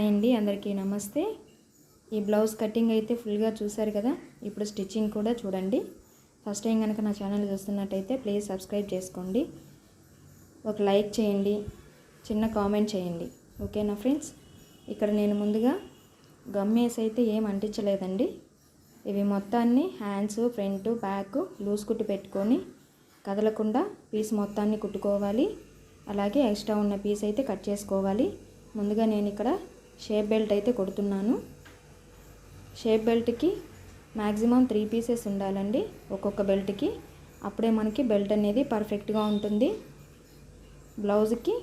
Hi అండి అందరికీ నమస్తే. ఈ బ్లౌజ్ కటింగ్ అయితే ఫుల్గా చూసారు కదా ఇప్పుడు స్టిచ్చింగ్ కూడా చూడండి. ఫస్ట్ టైం కనుక నా ఛానల్ చూస్తున్నట్టయితే ప్లీజ్ సబ్స్క్రైబ్ చేసుకోండి. ఒక లైక్ చేయండి చిన్న కామెంట్ చేయండి. ఓకేనా ఫ్రెండ్స్? ఇక్కడ నేను ముందుగా గమ్మేసి అయితే ఏం అంటించలేదండి. ఇవి మొత్తాన్ని హ్యాండ్స్ ఫ్రంట్ బ్యాక్ లూజ్ కుట్టి పెట్టుకొని కదలకుండా పీస్ మొత్తాన్ని కుట్టుకోవాలి. అలాగే ఎక్స్ట్రా ఉన్న పీస్ అయితే కట్ చేసుకోవాలి. ముందుగా నేను ఇక్కడ షేప్ బెల్ట్ అయితే కొడుతున్నాను. షేప్ బెల్ట్కి మ్యాక్సిమం త్రీ పీసెస్ ఉండాలండి ఒక్కొక్క బెల్ట్కి. అప్పుడే మనకి బెల్ట్ అనేది పర్ఫెక్ట్గా ఉంటుంది. బ్లౌజ్కి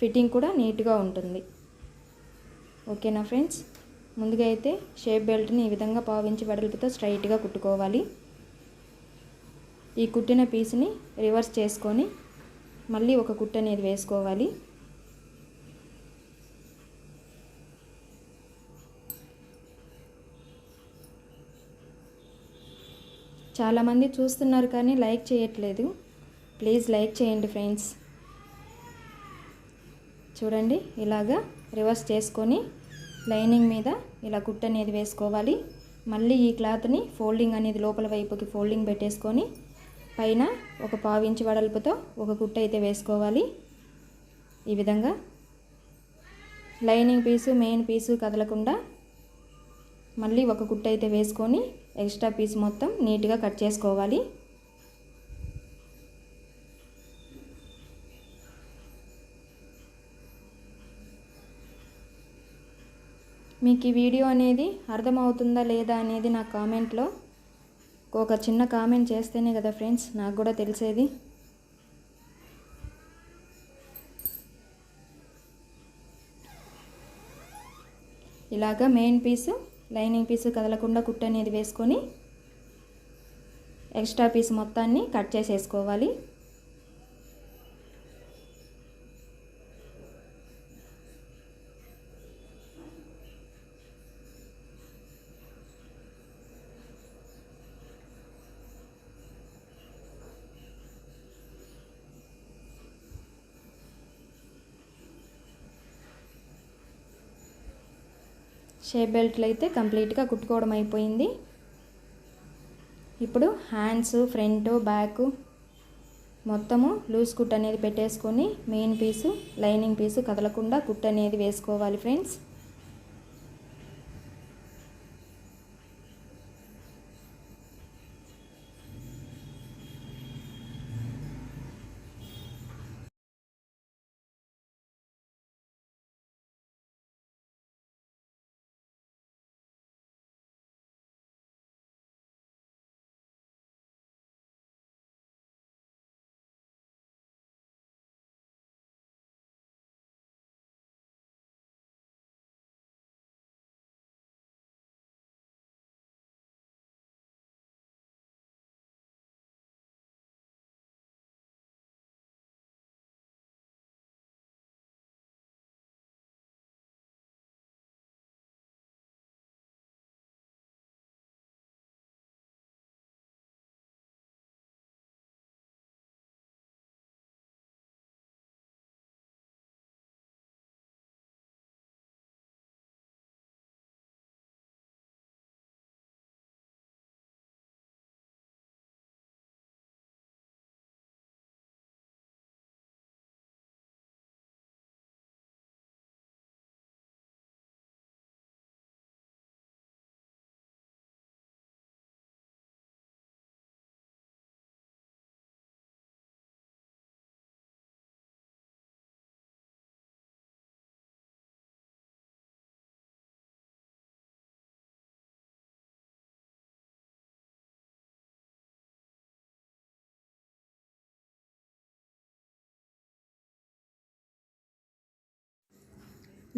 ఫిట్టింగ్ కూడా నీట్గా ఉంటుంది. ఓకేనా ఫ్రెండ్స్? ముందుగా అయితే షేప్ బెల్ట్ని ఈ విధంగా పావించి వెడల్పుతో స్ట్రైట్గా కుట్టుకోవాలి. ఈ కుట్టిన పీస్ని రివర్స్ చేసుకొని మళ్ళీ ఒక కుట్టు అనేది వేసుకోవాలి. చాలామంది చూస్తున్నారు కానీ లైక్ చేయట్లేదు. ప్లీజ్ లైక్ చేయండి ఫ్రెండ్స్. చూడండి ఇలాగా రివర్స్ చేసుకొని లైనింగ్ మీద ఇలా కుట్ట అనేది వేసుకోవాలి. మళ్ళీ ఈ క్లాత్ని ఫోల్డింగ్ అనేది లోపల వైపుకి ఫోల్డింగ్ పెట్టేసుకొని పైన ఒక పావు వడల్పుతో ఒక కుట్ట అయితే వేసుకోవాలి. ఈ విధంగా లైనింగ్ పీసు మెయిన్ పీసు కదలకుండా మళ్ళీ ఒక కుట్ట అయితే వేసుకొని ఎక్స్ట్రా పీస్ మొత్తం నీట్గా కట్ చేసుకోవాలి. మీకు ఈ వీడియో అనేది అర్థమవుతుందా లేదా అనేది నా కామెంట్లో. ఒక చిన్న కామెంట్ చేస్తేనే కదా ఫ్రెండ్స్ నాకు కూడా తెలిసేది. ఇలాగా మెయిన్ పీసు లైనింగ్ పీసు కదలకుండా కుట్ట అనేది వేసుకొని ఎక్స్ట్రా పీస్ మొత్తాన్ని కట్ చేసేసుకోవాలి. షేప్ బెల్ట్లు అయితే కంప్లీట్గా కుట్టుకోవడం అయిపోయింది. ఇప్పుడు హ్యాండ్స్ ఫ్రంట్ బ్యాక్ మొత్తము లూజ్ కుట్ అనేది పెట్టేసుకొని మెయిన్ పీసు లైనింగ్ పీసు కదలకుండా కుట్ అనేది వేసుకోవాలి ఫ్రెండ్స్.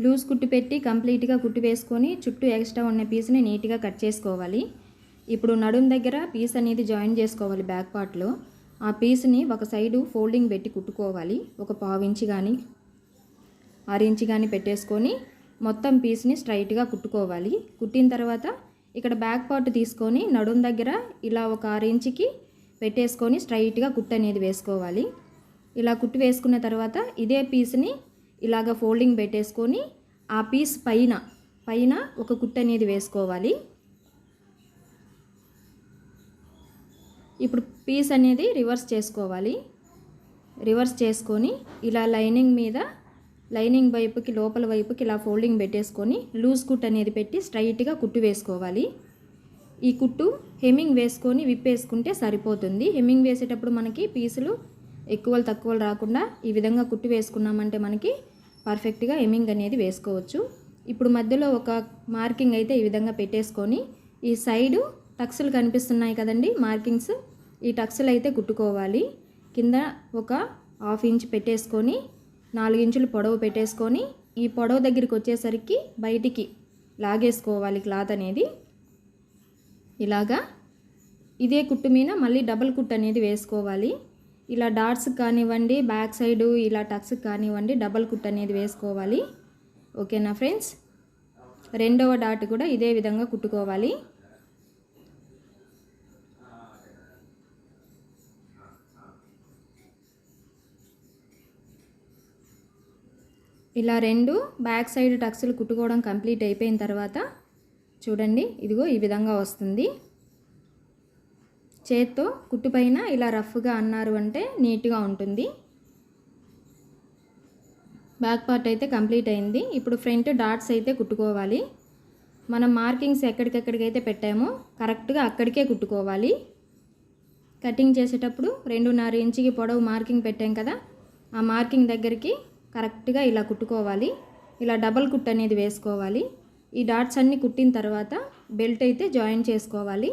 లూజ్ కుట్టు పెట్టి కంప్లీట్గా కుట్టు వేసుకొని చుట్టూ ఎక్స్ట్రా ఉన్న పీస్ని నీట్గా కట్ చేసుకోవాలి. ఇప్పుడు నడుం దగ్గర పీస్ అనేది జాయిన్ చేసుకోవాలి బ్యాక్ పార్ట్లో. ఆ పీస్ని ఒక సైడు ఫోల్డింగ్ పెట్టి కుట్టుకోవాలి. ఒక పావు కానీ ఆరు ఇంచి కానీ పెట్టేసుకొని మొత్తం పీస్ని స్ట్రైట్గా కుట్టుకోవాలి. కుట్టిన తర్వాత ఇక్కడ బ్యాక్ పార్ట్ తీసుకొని నడుం దగ్గర ఇలా ఒక ఆరించికి ఇంచుకి పెట్టేసుకొని స్ట్రైట్గా కుట్టు అనేది వేసుకోవాలి. ఇలా కుట్టు వేసుకున్న తర్వాత ఇదే పీస్ని ఇలాగ ఫోల్డింగ్ పెట్టేసుకొని ఆ పీస్ పైన పైన ఒక కుట్టు అనేది వేసుకోవాలి. ఇప్పుడు పీస్ అనేది రివర్స్ చేసుకోవాలి. రివర్స్ చేసుకొని ఇలా లైనింగ్ మీద లైనింగ్ వైపుకి లోపల వైపుకి ఇలా ఫోల్డింగ్ పెట్టేసుకొని లూజ్ కుట్ అనేది పెట్టి స్ట్రైట్గా కుట్టు వేసుకోవాలి. ఈ కుట్టు హెమ్మింగ్ వేసుకొని విప్పేసుకుంటే సరిపోతుంది. హెమ్మింగ్ వేసేటప్పుడు మనకి పీసులు ఎక్కువలు తక్కువలు రాకుండా ఈ విధంగా కుట్టు వేసుకున్నామంటే మనకి పర్ఫెక్ట్గా ఎమింగ్ అనేది వేసుకోవచ్చు. ఇప్పుడు మధ్యలో ఒక మార్కింగ్ అయితే ఈ విధంగా పెట్టేసుకొని ఈ సైడు టక్స్లు కనిపిస్తున్నాయి కదండి మార్కింగ్స్. ఈ టక్స్లు అయితే కుట్టుకోవాలి. కింద ఒక హాఫ్ ఇంచ్ పెట్టేసుకొని నాలుగు ఇంచులు పొడవు పెట్టేసుకొని ఈ పొడవు దగ్గరికి వచ్చేసరికి బయటికి లాగేసుకోవాలి క్లాత్ అనేది. ఇలాగా ఇదే కుట్టు మీద మళ్ళీ డబల్ కుట్ అనేది వేసుకోవాలి. ఇలా డాట్స్ కానివ్వండి బ్యాక్ సైడు ఇలా టక్స్ కానివ్వండి డబల్ కుట్ అనేది వేసుకోవాలి. ఓకేనా ఫ్రెండ్స్? రెండవ డాట్ కూడా ఇదే విధంగా కుట్టుకోవాలి. ఇలా రెండు బ్యాక్ సైడ్ టక్స్లు కుట్టుకోవడం కంప్లీట్ అయిపోయిన తర్వాత చూడండి ఇదిగో ఈ విధంగా వస్తుంది. చేత్తో కుట్టుపైన ఇలా రఫ్గా అన్నారు అంటే నీట్గా ఉంటుంది. బ్యాక్ పార్ట్ అయితే కంప్లీట్ అయింది. ఇప్పుడు ఫ్రంట్ డాట్స్ అయితే కుట్టుకోవాలి. మనం మార్కింగ్స్ ఎక్కడికెక్కడికైతే పెట్టామో కరెక్ట్గా అక్కడికే కుట్టుకోవాలి. కటింగ్ చేసేటప్పుడు రెండున్నర ఇంచుకి పొడవు మార్కింగ్ పెట్టాం కదా ఆ మార్కింగ్ దగ్గరికి కరెక్ట్గా ఇలా కుట్టుకోవాలి. ఇలా డబల్ కుట్ అనేది వేసుకోవాలి. ఈ డాట్స్ అన్నీ కుట్టిన తర్వాత బెల్ట్ అయితే జాయిన్ చేసుకోవాలి.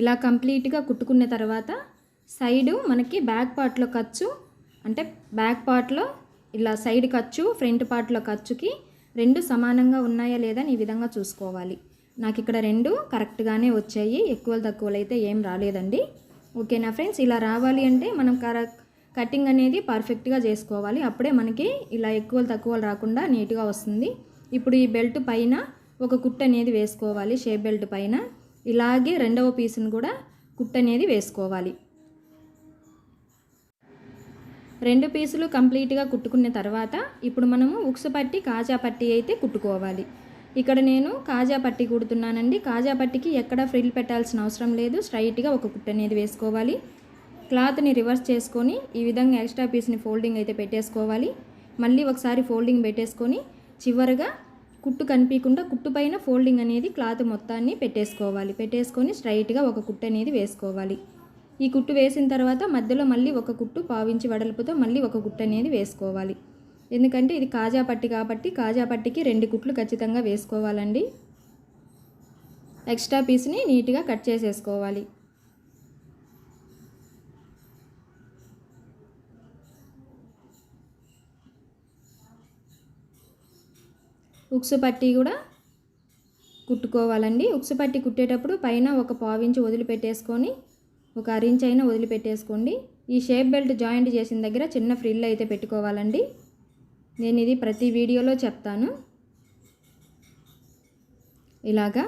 ఇలా కంప్లీట్గా కుట్టుకున్న తర్వాత సైడు మనకి బ్యాక్ పార్ట్లో ఖర్చు అంటే బ్యాక్ పార్ట్లో ఇలా సైడ్ ఖర్చు ఫ్రంట్ పార్ట్లో ఖర్చుకి రెండు సమానంగా ఉన్నాయా లేదా ఈ విధంగా చూసుకోవాలి. నాకు ఇక్కడ రెండు కరెక్ట్గానే వచ్చాయి ఎక్కువ తక్కువలు అయితే ఏం రాలేదండి. ఓకేనా ఫ్రెండ్స్? ఇలా రావాలి అంటే మనం కర కటింగ్ అనేది పర్ఫెక్ట్గా చేసుకోవాలి. అప్పుడే మనకి ఇలా ఎక్కువ తక్కువలు రాకుండా నీట్గా వస్తుంది. ఇప్పుడు ఈ బెల్ట్ పైన ఒక కుట్ట అనేది వేసుకోవాలి షేప్ బెల్ట్ పైన. ఇలాగే రెండవ పీస్ని కూడా కుట్ట అనేది వేసుకోవాలి. రెండు పీసులు కంప్లీట్గా కుట్టుకున్న తర్వాత ఇప్పుడు మనము ఉక్సు పట్టి కాజా పట్టి అయితే కుట్టుకోవాలి. ఇక్కడ నేను కాజా పట్టి కుడుతున్నానండి. కాజా పట్టికి ఎక్కడ ఫ్రిల్ పెట్టాల్సిన అవసరం లేదు. స్ట్రైట్గా ఒక కుట్ట అనేది వేసుకోవాలి. క్లాత్ని రివర్స్ చేసుకొని ఈ విధంగా ఎక్స్ట్రా పీస్ని ఫోల్డింగ్ అయితే పెట్టేసుకోవాలి. మళ్ళీ ఒకసారి ఫోల్డింగ్ పెట్టేసుకొని చివరిగా కుట్టు కనిపించకుండా కుట్టు పైన ఫోల్డింగ్ అనేది క్లాత్ మొత్తాన్ని పెట్టేసుకోవాలి. పెట్టేసుకొని స్ట్రైట్గా ఒక కుట్టు అనేది వేసుకోవాలి. ఈ కుట్టు వేసిన తర్వాత మధ్యలో మళ్ళీ ఒక కుట్టు పావించి వెడల్పుతో మళ్ళీ ఒక కుట్టు అనేది వేసుకోవాలి. ఎందుకంటే ఇది కాజా పట్టి కాబట్టి కాజా పట్టికి రెండు కుట్లు ఖచ్చితంగా వేసుకోవాలండి. ఎక్స్ట్రా పీస్ని నీట్గా కట్ చేసేసుకోవాలి. ఉక్సు పట్టి కూడా కుట్టుకోవాలండి. ఉక్సు పట్టి కుట్టేటప్పుడు పైన ఒక పావించి వదిలిపెట్టేసుకొని ఒక అరించ్ అయినా వదిలిపెట్టేసుకోండి. ఈ షేప్ బెల్ట్ జాయింట్ చేసిన దగ్గర చిన్న ఫ్రిల్ అయితే పెట్టుకోవాలండి. నేను ఇది ప్రతి వీడియోలో చెప్తాను. ఇలాగా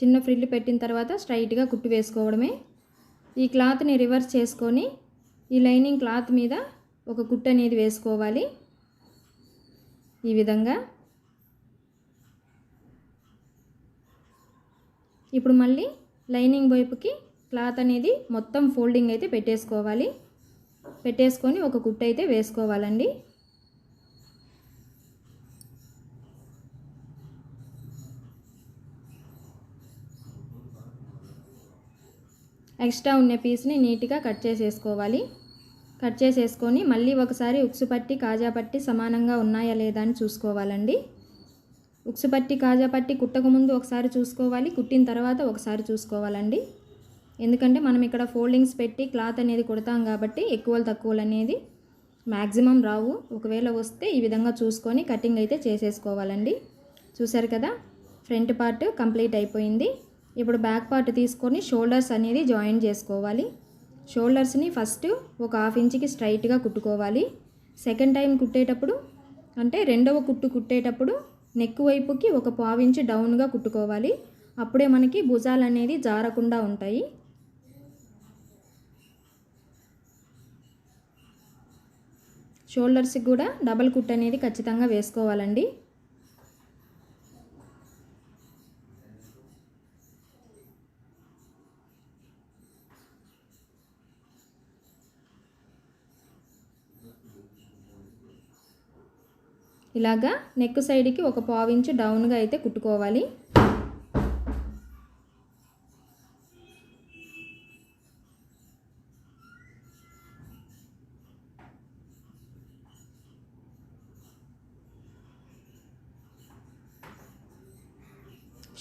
చిన్న ఫ్రిల్ పెట్టిన తర్వాత స్ట్రైట్గా కుట్టు వేసుకోవడమే. ఈ క్లాత్ని రివర్స్ చేసుకొని ఈ లైనింగ్ క్లాత్ మీద ఒక కుట్టు అనేది వేసుకోవాలి. ఈ విధంగా. ఇప్పుడు మళ్ళీ లైనింగ్ వైపుకి క్లాత్ అనేది మొత్తం ఫోల్డింగ్ అయితే పెట్టేసుకోవాలి. పెట్టేసుకొని ఒక కుట్ట అయితే వేసుకోవాలండి. ఎక్స్ట్రా ఉన్న పీస్ని నీట్గా కట్ చేసేసుకోవాలి. కట్ చేసేసుకొని మళ్ళీ ఒకసారి ఉక్సు పట్టి కాజా పట్టి సమానంగా ఉన్నాయా లేదా అని చూసుకోవాలండి. ఉక్సు పట్టి కాజా పట్టి కుట్టకముందు ఒకసారి చూసుకోవాలి కుట్టిన తర్వాత ఒకసారి చూసుకోవాలండి. ఎందుకంటే మనం ఇక్కడ ఫోల్డింగ్స్ పెట్టి క్లాత్ అనేది కుడతాం కాబట్టి ఎక్కువలు తక్కువలు అనేది మ్యాక్సిమం రావు. ఒకవేళ వస్తే ఈ విధంగా చూసుకొని కటింగ్ అయితే చేసేసుకోవాలండి. చూసారు కదా ఫ్రంట్ పార్ట్ కంప్లీట్ అయిపోయింది. ఇప్పుడు బ్యాక్ పార్ట్ తీసుకొని షోల్డర్స్ అనేది జాయిన్ చేసుకోవాలి. షోల్డర్స్ని ఫస్ట్ ఒక హాఫ్ ఇంచ్కి స్ట్రైట్గా కుట్టుకోవాలి. సెకండ్ టైం కుట్టేటప్పుడు అంటే రెండవ కుట్టు కుట్టేటప్పుడు నెక్ వైపుకి ఒక పావించి డౌన్గా కుట్టుకోవాలి. అప్పుడే మనకి భుజాలు అనేది జారకుండా ఉంటాయి. షోల్డర్స్కి కూడా డబల్ కుట్ అనేది ఖచ్చితంగా వేసుకోవాలండి. ఇలాగా నెక్ సైడ్కి ఒక పావించు డౌన్గా అయితే కుట్టుకోవాలి.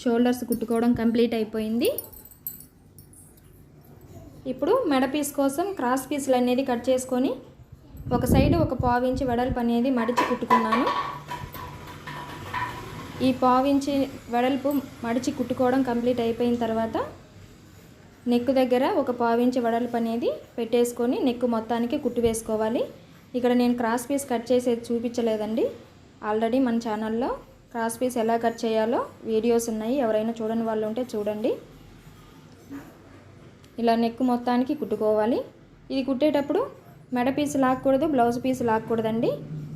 షోల్డర్స్ కుట్టుకోవడం కంప్లీట్ అయిపోయింది. ఇప్పుడు మెడ పీస్ కోసం క్రాస్ పీసులు అనేది కట్ చేసుకొని ఒక సైడ్ ఒక పావించి వెడల్పు అనేది మడిచి కుట్టుకున్నాను. ఈ పావించి వెడల్పు మడిచి కుట్టుకోవడం కంప్లీట్ అయిపోయిన తర్వాత నెక్ దగ్గర ఒక పావించి వెడల్పు అనేది పెట్టేసుకొని నెక్ మొత్తానికి కుట్టు వేసుకోవాలి. ఇక్కడ నేను క్రాస్ పీస్ కట్ చేసేది చూపించలేదండి. ఆల్రెడీ మన ఛానల్లో క్రాస్ పీస్ ఎలా కట్ చేయాలో వీడియోస్ ఉన్నాయి. ఎవరైనా చూడని వాళ్ళు ఉంటే చూడండి. ఇలా నెక్ మొత్తానికి కుట్టుకోవాలి. ఇది కుట్టేటప్పుడు మెడ పీస్ లాక్కూడదు బ్లౌజ్ పీస్ లాక్కూడదండి.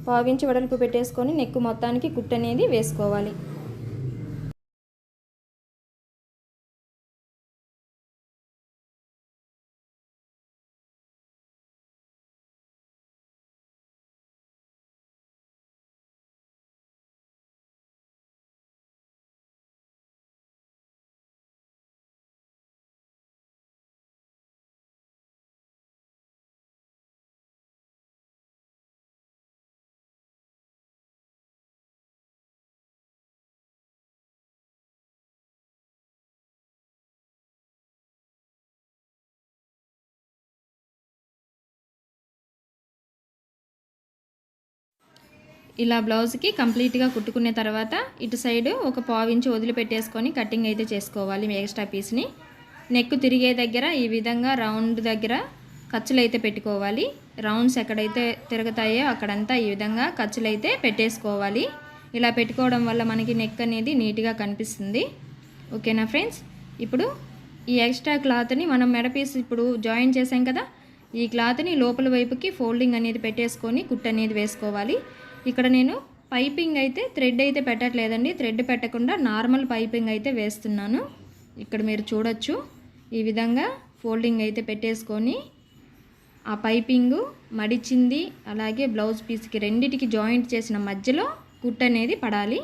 పావించి వెడల్పు పెట్టేసుకొని నెక్ మొత్తానికి కుట్టు అనేది వేసుకోవాలి. ఇలా బ్లౌజ్కి కంప్లీట్గా కుట్టుకున్న తర్వాత ఇటు సైడ్ ఒక పావు వదిలిపెట్టేసుకొని కటింగ్ అయితే చేసుకోవాలి ఎక్స్ట్రా పీస్ని. నెక్ తిరిగే దగ్గర ఈ విధంగా రౌండ్ దగ్గర ఖర్చులు అయితే పెట్టుకోవాలి. రౌండ్స్ ఎక్కడైతే తిరుగుతాయో అక్కడంతా ఈ విధంగా ఖర్చులు అయితే పెట్టేసుకోవాలి. ఇలా పెట్టుకోవడం వల్ల మనకి నెక్ అనేది నీట్గా కనిపిస్తుంది. ఓకేనా ఫ్రెండ్స్? ఇప్పుడు ఈ ఎక్స్ట్రా క్లాత్ని మనం మెడపీస్ ఇప్పుడు జాయిన్ చేసాం కదా ఈ క్లాత్ని లోపల వైపుకి ఫోల్డింగ్ అనేది పెట్టేసుకొని కుట్ అనేది వేసుకోవాలి. ఇక్కడ నేను పైపింగ్ అయితే థ్రెడ్ అయితే పెట్టట్లేదండి. థ్రెడ్ పెట్టకుండా నార్మల్ పైపింగ్ అయితే వేస్తున్నాను. ఇక్కడ మీరు చూడొచ్చు. ఈ విధంగా ఫోల్డింగ్ అయితే పెట్టేసుకొని ఆ పైపింగ్ మడిచింది. అలాగే బ్లౌజ్ పీస్కి రెండిటికి జాయింట్ చేసిన మధ్యలో కుట్ అనేది పడాలి.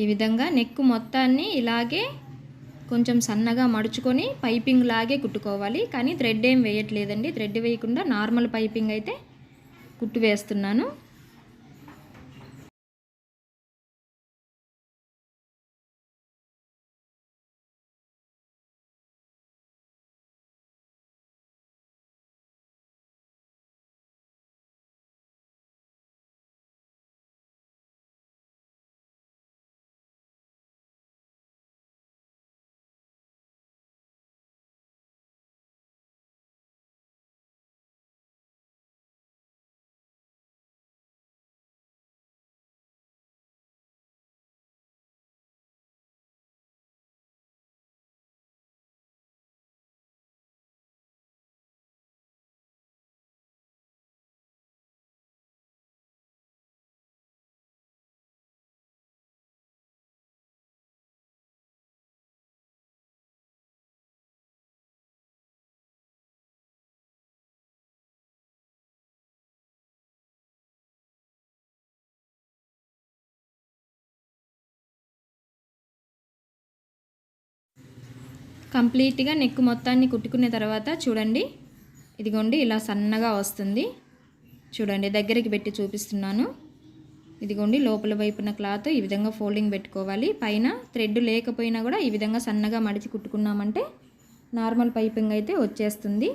ఈ విధంగా నెక్ మొత్తాన్ని ఇలాగే కొంచెం సన్నగా మడుచుకొని పైపింగ్ లాగే కుట్టుకోవాలి. కానీ థ్రెడ్ ఏం వేయట్లేదండి. థ్రెడ్ వేయకుండా నార్మల్ పైపింగ్ అయితే కుట్టు వేస్తున్నాను. కంప్లీట్గా నెక్ మొత్తాన్ని కుట్టుకున్న తర్వాత చూడండి. ఇదిగోండి ఇలా సన్నగా వస్తుంది. చూడండి దగ్గరికి పెట్టి చూపిస్తున్నాను. ఇదిగోండి లోపల వైపున క్లాత్ ఈ విధంగా ఫోల్డింగ్ పెట్టుకోవాలి. పైన థ్రెడ్ లేకపోయినా కూడా ఈ విధంగా సన్నగా మడిచి కుట్టుకున్నామంటే నార్మల్ పైపింగ్ అయితే వచ్చేస్తుంది.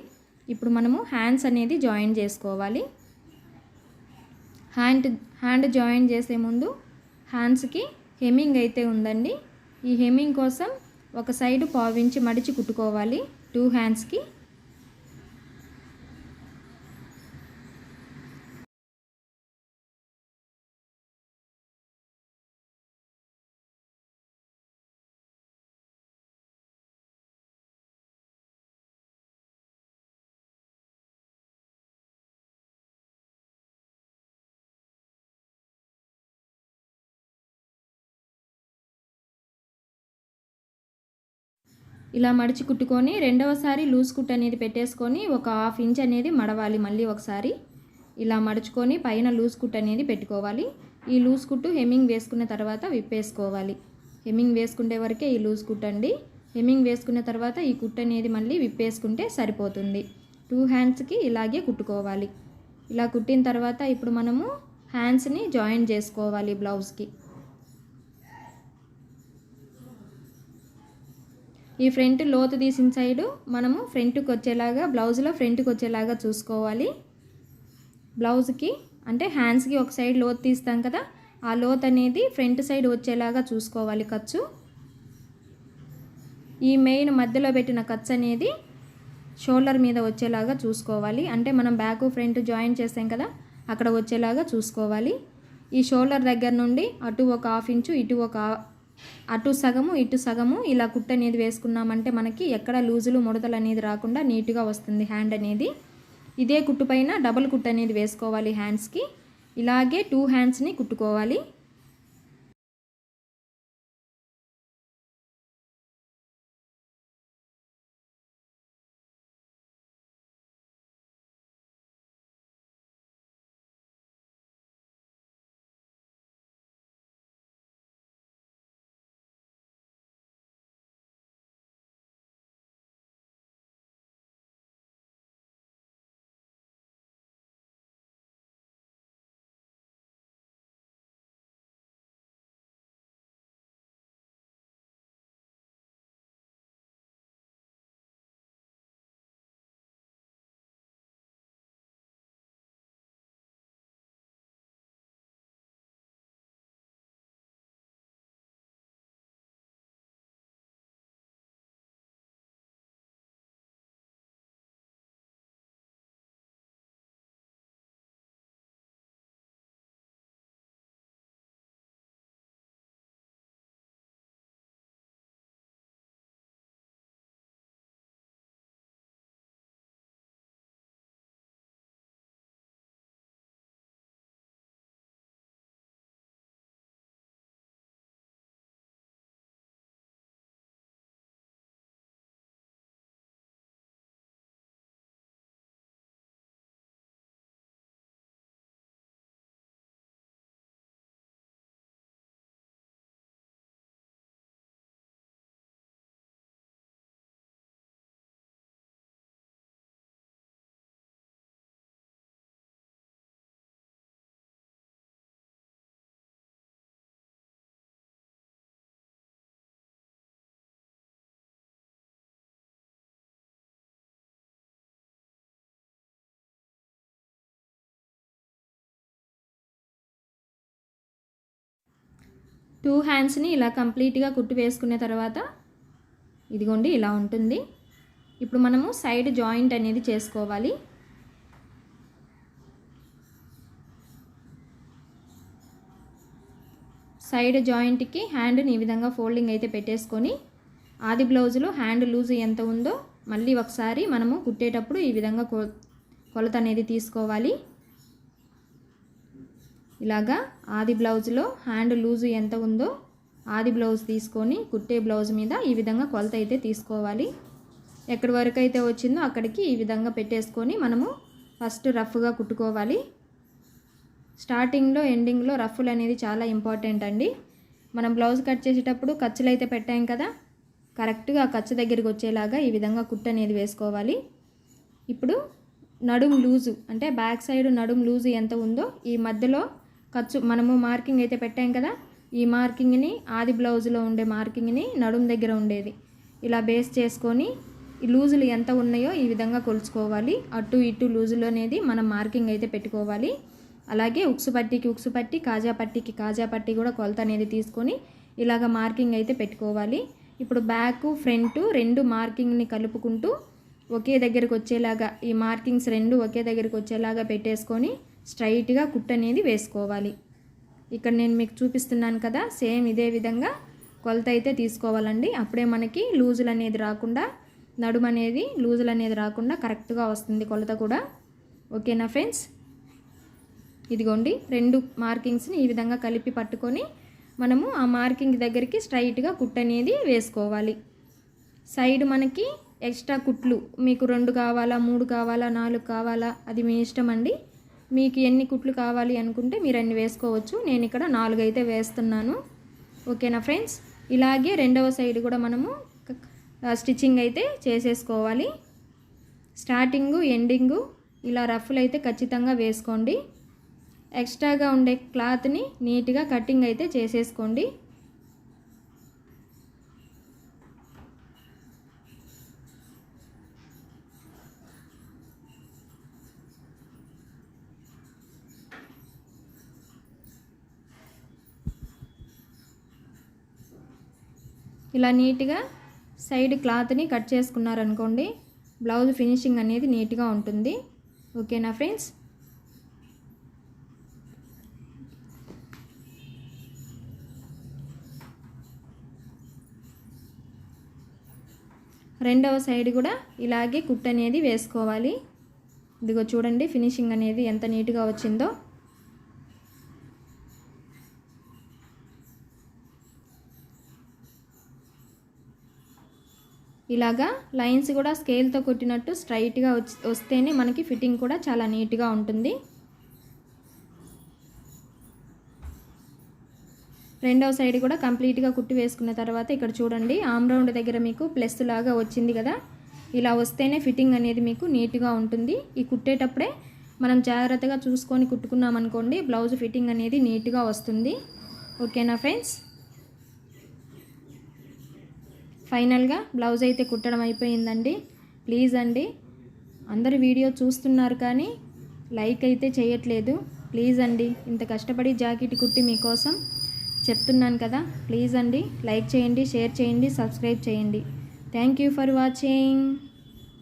ఇప్పుడు మనము హ్యాండ్స్ అనేది జాయిన్ చేసుకోవాలి. హ్యాండ్ హ్యాండ్ జాయిన్ చేసే ముందు హ్యాండ్స్కి హెమ్మింగ్ అయితే ఉందండి. ఈ హెమ్మింగ్ కోసం ఒక సైడు పావించి మడిచి కుట్టుకోవాలి. టూ హ్యాండ్స్కి ఇలా మడిచి కుట్టుకొని రెండవసారి లూజ్ కుట్ అనేది పెట్టేసుకొని ఒక హాఫ్ ఇంచ్ అనేది మడవాలి మళ్ళీ ఒకసారి. ఇలా మడుచుకొని పైన లూజ్ కుట్ అనేది పెట్టుకోవాలి. ఈ లూజ్ కుట్టు హెమ్మింగ్ వేసుకున్న తర్వాత విప్పేసుకోవాలి. హెమ్మింగ్ వేసుకునే వరకే ఈ లూజ్ కుట్ అండి. హెమ్మింగ్ వేసుకున్న తర్వాత ఈ కుట్ అనేది మళ్ళీ విప్పేసుకుంటే సరిపోతుంది. టూ హ్యాండ్స్కి ఇలాగే కుట్టుకోవాలి. ఇలా కుట్టిన తర్వాత ఇప్పుడు మనము హ్యాండ్స్ని జాయిన్ చేసుకోవాలి బ్లౌజ్కి. ఈ ఫ్రంట్ లోతు తీసిన సైడు మనము ఫ్రంట్కి వచ్చేలాగా బ్లౌజ్లో ఫ్రంట్కి వచ్చేలాగా చూసుకోవాలి. బ్లౌజ్కి అంటే హ్యాండ్స్కి ఒక సైడ్ లోతు తీస్తాం కదా ఆ లోత్ అనేది ఫ్రంట్ సైడ్ వచ్చేలాగా చూసుకోవాలి ఖర్చు. ఈ మెయిన్ మధ్యలో పెట్టిన ఖర్చు అనేది షోల్డర్ మీద వచ్చేలాగా చూసుకోవాలి. అంటే మనం బ్యాక్ ఫ్రంట్ జాయిన్ చేస్తాం కదా అక్కడ వచ్చేలాగా చూసుకోవాలి. ఈ షోల్డర్ దగ్గర నుండి అటు ఒక హాఫ్ ఇంచు ఇటు ఒక అటు సగము ఇటు సగము ఇలా కుట్ట అనేది వేసుకున్నామంటే మనకి ఎక్కడ లూజులు ముడతలు అనేది రాకుండా నీట్గా వస్తుంది హ్యాండ్ అనేది. ఇదే కుట్టు పైన డబల్ కుట్టు అనేది వేసుకోవాలి హ్యాండ్స్కి. ఇలాగే టూ హ్యాండ్స్ని కుట్టుకోవాలి. టూ హ్యాండ్స్ని ఇలా కంప్లీట్గా కుట్టు వేసుకున్న తర్వాత ఇదిగోండి ఇలా ఉంటుంది. ఇప్పుడు మనము సైడ్ జాయింట్ అనేది చేసుకోవాలి. సైడ్ జాయింట్కి హ్యాండ్ని ఈ విధంగా ఫోల్డింగ్ అయితే పెట్టేసుకొని ఆది బ్లౌజులో హ్యాండ్ లూజ్ ఎంత ఉందో మళ్ళీ ఒకసారి మనము కుట్టేటప్పుడు ఈ విధంగా కొ కొలత అనేది తీసుకోవాలి. ఇలాగా ఆది బ్లౌజ్లో హ్యాండ్ లూజు ఎంత ఉందో ఆది బ్లౌజ్ తీసుకొని కుట్టే బ్లౌజ్ మీద ఈ విధంగా కొలత అయితే తీసుకోవాలి. ఎక్కడి వరకు అయితే వచ్చిందో అక్కడికి ఈ విధంగా పెట్టేసుకొని మనము ఫస్ట్ రఫ్గా కుట్టుకోవాలి. స్టార్టింగ్లో ఎండింగ్లో రఫ్లు అనేది చాలా ఇంపార్టెంట్ అండి. మనం బ్లౌజ్ కట్ చేసేటప్పుడు ఖర్చులు అయితే పెట్టాం కదా కరెక్ట్గా ఖర్చు దగ్గరికి వచ్చేలాగా ఈ విధంగా కుట్ అనేది వేసుకోవాలి. ఇప్పుడు నడుం లూజు అంటే బ్యాక్ సైడ్ నడుం లూజు ఎంత ఉందో ఈ మధ్యలో ఖర్చు మనము మార్కింగ్ అయితే పెట్టాం కదా ఈ మార్కింగ్ని ఆది బ్లౌజ్లో ఉండే మార్కింగ్ని నడుం దగ్గర ఉండేది. ఇలా బేస్ చేసుకొని ఈ లూజులు ఎంత ఉన్నాయో ఈ విధంగా కొలుచుకోవాలి. అటు ఇటు లూజులు అనేది మనం మార్కింగ్ అయితే పెట్టుకోవాలి. అలాగే ఉక్సు పట్టికి ఉక్సు పట్టి కాజా పట్టికి కాజా పట్టి కూడా కొలత అనేది తీసుకొని ఇలాగ మార్కింగ్ అయితే పెట్టుకోవాలి. ఇప్పుడు బ్యాక్ ఫ్రంట్ రెండు మార్కింగ్ని కలుపుకుంటూ ఒకే దగ్గరకు వచ్చేలాగా ఈ మార్కింగ్స్ రెండు ఒకే దగ్గరకు వచ్చేలాగా పెట్టేసుకొని స్ట్రైట్గా కుట్ అనేది వేసుకోవాలి. ఇక్కడ నేను మీకు చూపిస్తున్నాను కదా సేమ్ ఇదే విధంగా కొలత అయితే తీసుకోవాలండి. అప్పుడే మనకి లూజులు అనేది రాకుండా నడుము అనేది లూజులు అనేది రాకుండా కరెక్ట్గా వస్తుంది కొలత కూడా. ఓకేనా ఫ్రెండ్స్? ఇదిగోండి రెండు మార్కింగ్స్ని ఈ విధంగా కలిపి పట్టుకొని మనము ఆ మార్కింగ్ దగ్గరికి స్ట్రైట్గా కుట్ అనేది వేసుకోవాలి. సైడ్ మనకి ఎక్స్ట్రా కుట్లు మీకు రెండు కావాలా మూడు కావాలా నాలుగు కావాలా అది మీ ఇష్టం అండి. మీకు ఎన్ని కుట్లు కావాలి అనుకుంటే మీరు అన్ని వేసుకోవచ్చు. నేను ఇక్కడ నాలుగు అయితే వేస్తున్నాను. ఓకేనా ఫ్రెండ్స్? ఇలాగే రెండవ సైడ్ కూడా మనము స్టిచ్చింగ్ అయితే చేసేసుకోవాలి. స్టార్టింగు ఎండింగు ఇలా రఫ్లు అయితే ఖచ్చితంగా వేసుకోండి. ఎక్స్ట్రాగా ఉండే క్లాత్ని నీట్గా కటింగ్ అయితే చేసేసుకోండి. ఇలా నీట్గా సైడ్ క్లాత్ని కట్ చేసుకున్నారనుకోండి బ్లౌజ్ ఫినిషింగ్ అనేది నీట్గా ఉంటుంది. ఓకేనా ఫ్రెండ్స్? రెండవ సైడ్ కూడా ఇలాగే కుట్ అనేది వేసుకోవాలి. ఇదిగో చూడండి ఫినిషింగ్ అనేది ఎంత నీట్గా వచ్చిందో. ఇలాగా లైన్స్ కూడా స్కేల్తో కొట్టినట్టు స్ట్రైట్గా వచ్చి వస్తేనే మనకి ఫిట్టింగ్ కూడా చాలా నీట్గా ఉంటుంది. రెండవ సైడ్ కూడా కంప్లీట్గా కుట్టి వేసుకున్న తర్వాత ఇక్కడ చూడండి ఆమ్ రౌండ్ దగ్గర మీకు ప్లస్ లాగా వచ్చింది కదా. ఇలా వస్తేనే ఫిట్టింగ్ అనేది మీకు నీట్గా ఉంటుంది. ఈ కుట్టేటప్పుడే మనం జాగ్రత్తగా చూసుకొని కుట్టుకున్నాం అనుకోండి బ్లౌజ్ ఫిట్టింగ్ అనేది నీట్గా వస్తుంది. ఓకేనా ఫ్రెండ్స్? ఫైనల్గా బ్లౌజ్ అయితే కుట్టడం అయిపోయిందండి. ప్లీజ్ అండి అందరు వీడియో చూస్తున్నారు కానీ లైక్ అయితే చేయట్లేదు. ప్లీజ్ అండి ఇంత కష్టపడి జాకెట్ కుట్టి మీకోసం చెప్తున్నాను కదా. ప్లీజ్ అండి లైక్ చేయండి షేర్ చేయండి సబ్స్క్రైబ్ చేయండి. Thank you for watching.